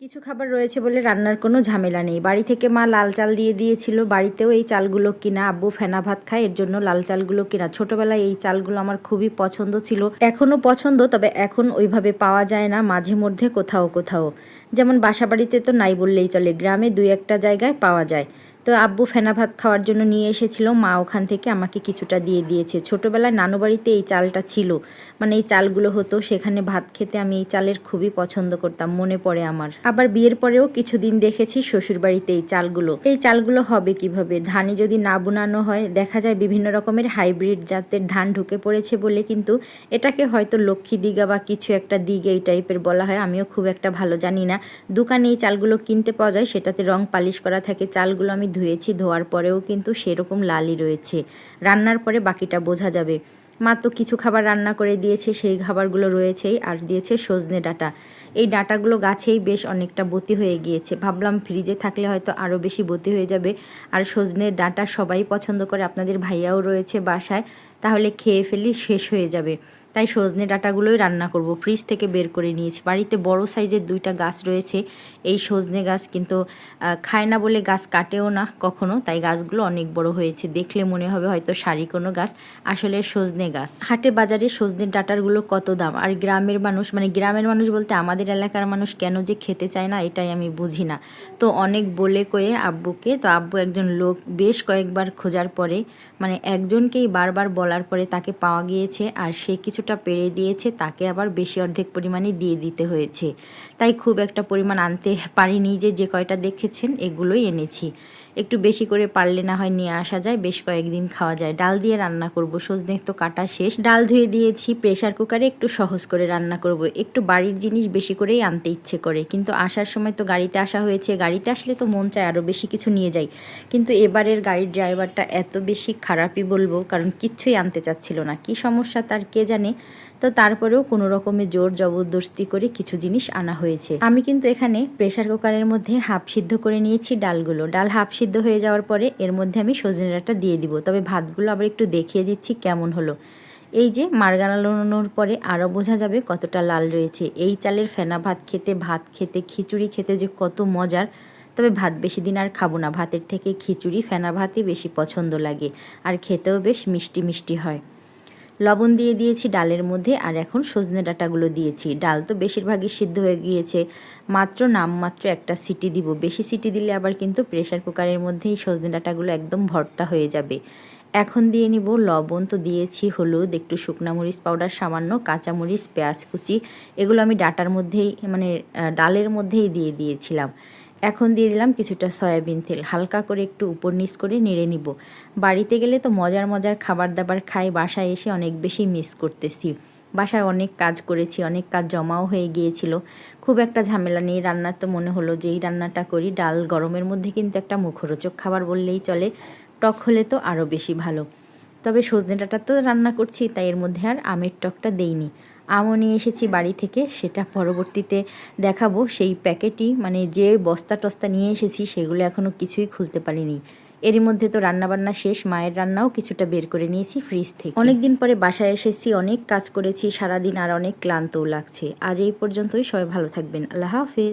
কিছু খাবার রয়েছে বলে রান্নার কোনো ঝামেলা নেই। বাড়ি থেকে মা লাল চাল দিয়ে দিয়েছিল। বাড়িতেও এই চালগুলো কিনা, আব্বু ফেনা ভাত খায়, এর জন্য লাল চালগুলো কিনা। ছোটবেলায় এই চালগুলো আমার খুবই পছন্দ ছিল, এখনও পছন্দ, তবে এখন ওইভাবে পাওয়া যায় না, মাঝে মধ্যে কোথাও কোথাও। যেমন বাসা বাড়িতে তো নাই বললেই চলে, গ্রামে দুই একটা জায়গায় পাওয়া যায়। তো আব্বু ফেনা ভাত খাওয়ার জন্য নিয়ে এসেছিল। মা ওখান থেকে আমাকে কিছুটা দিয়ে দিয়েছে। ছোটোবেলায় নানু বাড়িতে এই চালটা ছিল। মানে এই চালগুলো হতো, সেখানে ভাত খেতে আমি এই চালের খুবই পছন্দ করতাম, মনে পড়ে আমার। আবার বিয়ের পরেও কিছুদিন দেখেছি শ্বশুর বাড়িতে এই চালগুলো। এই চালগুলো হবে কীভাবে? ধানে যদি না বুনানো হয়, দেখা যায় বিভিন্ন রকমের হাইব্রিড জাতের ধান ঢুকে পড়েছে বলে কিন্তু এটাকে হয়তো লক্ষ্মী দিঘা বা কিছু একটা দিঘে এই টাইপের বলা হয়। আমিও খুব একটা ভালো জানি না। দোকানে এই চালগুলো কিনতে পাওয়া যায়, সেটাতে রং পালিশ করা থাকে। চালগুলো আমি ধুয়েছি, ধোয়ার পরেও কিন্তু সেরকম লালই রয়েছে। রান্নার পরে বাকিটা বোঝা যাবে। মা তো কিছু খাবার রান্না করে দিয়েছে, সেই খাবারগুলো রয়েছেই, আর দিয়েছে সজনে ডাঁটা। এই ডাঁটাগুলো গাছেই বেশ অনেকটা বতি হয়ে গিয়েছে। ভাবলাম ফ্রিজে থাকলে হয়তো আরও বেশি বতি হয়ে যাবে। আর সজনে ডাঁটা সবাই পছন্দ করে, আপনাদের ভাইয়াও রয়েছে বাসায়, তাহলে খেয়ে ফেলি শেষ হয়ে যাবে। তাই সজনে ডাঁটাগুলোই রান্না করব। ফ্রিজ থেকে বের করে নিয়েছি। বাড়িতে বড় সাইজের দুইটা গাছ রয়েছে। এই সজনে গাছ কিন্তু খায় না বলে গাছ কাটেও না কখনো, তাই গাছগুলো অনেক বড় হয়েছে। দেখলে মনে হবে হয়তো সারি কোনো গাছ, আসলে সজনে গাছ। হাটে বাজারে সজনে ডাঁটারগুলো কত দাম? আর গ্রামের মানুষ মানে গ্রামের মানুষ বলতে আমাদের এলাকার মানুষ কেন যে খেতে চায় না, এটাই আমি বুঝি না। তো অনেক বলে কয়ে আব্বুকে, তো আব্বু একজন লোক, বেশ কয়েকবার খোঁজার পরে মানে একজনকেই বারবার বলার পরে তাকে পাওয়া গিয়েছে। আর সে কিছু কিছুটা পেরে দিয়েছে, তাকে আবার বেশি অর্ধেক পরিমাণে দিয়ে দিতে হয়েছে। তাই খুব একটা পরিমাণ আনতে পারিনি যে যে কয়টা দেখেছেন এগুলোই এনেছি। একটু বেশি করে পারলে না হয় নিয়ে আসা যায়, বেশ কয়েকদিন খাওয়া যায়। ডাল দিয়ে রান্না করব, সজনে তো কাটা শেষ। ডাল ধুয়ে দিয়েছি প্রেশার কুকারে একটু সহজ করে রান্না করব। একটু বাড়ির জিনিস বেশি করেই আনতে ইচ্ছে করে। কিন্তু আসার সময় তো গাড়িতে আসা হয়েছে, গাড়িতে আসলে তো মন চায় আরও বেশি কিছু নিয়ে যাই। কিন্তু এবারের গাড়ির ড্রাইভারটা এত বেশি খারাপই বলব, কারণ কিচ্ছুই আনতে চাচ্ছিল না। কি সমস্যা তার, কে জানে তো তারপরেও কোনো রকমে জোর জবরদস্তি করে কিছু জিনিস আনা হয়েছে। আমি কিন্তু এখানে প্রেশার কুকারের মধ্যে হাফ সিদ্ধ করে নিয়েছি ডালগুলো। ডাল হাফ সিদ্ধ হয়ে যাওয়ার পরে এর মধ্যে আমি সজনে দিয়ে দিব। তবে ভাতগুলো আবার একটু দেখিয়ে দিচ্ছি কেমন হলো। এই যে মারগালানোর পরে আরও বোঝা যাবে কতটা লাল রয়েছে। এই চালের ফেনা ভাত খেতে ভাত খেতে, খিচুড়ি খেতে যে কত মজার। তবে ভাত বেশি দিন আর খাব না। ভাতের থেকে খিচুড়ি, ফেনা ভাতই বেশি পছন্দ লাগে। আর খেতেও বেশ মিষ্টি মিষ্টি হয়। লবণ দিয়ে দিয়েছি ডালের মধ্যে আর এখন সজনে ডাঁটাগুলো দিয়েছি। ডাল তো বেশিরভাগই সিদ্ধ হয়ে গিয়েছে। মাত্র নামমাত্র একটা সিটি দিব। বেশি সিটি দিলে আবার কিন্তু প্রেশার কুকারের মধ্যেই সজনে ডাঁটাগুলো একদম ভর্তা হয়ে যাবে। এখন দিয়ে নিব লবণ। তো দিয়েছি হলুদ, একটু শুকনা মরিচ পাউডার সামান্য কাঁচামরিচ পেঁয়াজ কুচি। এগুলো আমি ডাটার মধ্যেই মানে ডালের মধ্যেই দিয়ে দিয়েছিলাম। এখন দিয়ে দিলাম কিছুটা সয়াবিন তেল। হালকা করে একটু উপর নিচ করে নেড়ে নিব। বাড়িতে গেলে তো মজার মজার খাবার দাবার খাই, বাসায় এসে অনেক বেশি মিস করতেছি। বাসায় অনেক কাজ করেছি, অনেক কাজ জমাও হয়ে গিয়েছিল। খুব একটা ঝামেলা নেই, রান্নার তো মনে হলো যে এই রান্নাটা করি। ডাল গরমের মধ্যে কিন্তু একটা মুখরোচক খাবার বললেই চলে, টক হলে তো আরও বেশি ভালো। তবে সজনে ডাঁটা তো রান্না করছি, তাই এর মধ্যে আর আমের টকটা দেইনি। আমও নিয়ে এসেছি বাড়ি থেকে, সেটা পরবর্তীতে দেখাবো। সেই প্যাকেটই মানে যে বস্তা টস্তা নিয়ে এসেছি, সেগুলো এখনও কিছুই খুলতে পারিনি। এরই মধ্যে তো রান্নাবান্না শেষ, মায়ের রান্নাও কিছুটা বের করে নিয়েছি ফ্রিজ থেকে। অনেকদিন পরে বাসায় এসেছি, অনেক কাজ করেছি সারাদিন আর অনেক ক্লান্তও লাগছে। আজ এই পর্যন্তই, সবাই ভালো থাকবেন, আল্লাহ হাফেজ।